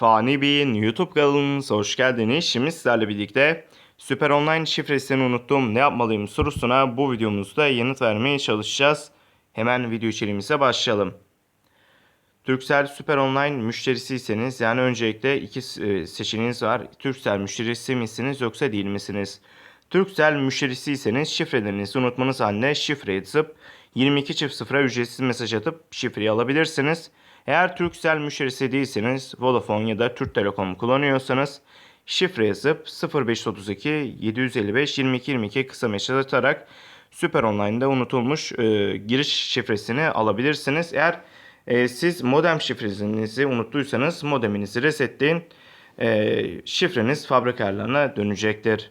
Fani Bey'in YouTube kanalımıza hoş geldiniz. Şimdi sizlerle birlikte Süper Online şifresini unuttum ne yapmalıyım sorusuna bu videomuzda yanıt vermeye çalışacağız. Hemen video içeriğimize başlayalım. Turkcell Süper Online müşterisiyseniz yani öncelikle iki e, seçeneğiniz var. Turkcell müşterisi misiniz yoksa değil misiniz? Turkcell müşterisiyseniz şifrelerinizi unutmanız haline şifre yazıp 22 çift sıfıra ücretsiz mesaj atıp şifreyi alabilirsiniz. Eğer Turkcell müşterisi değilseniz Vodafone ya da Türk Telekom kullanıyorsanız şifre yazıp 0532 755 22 22 kısa mesaj atarak Süper Online'da unutulmuş e, giriş şifresini alabilirsiniz. Eğer e, siz modem şifrenizi unuttuysanız modeminizi resetleyin. E, şifreniz fabrika ayarlarına dönecektir.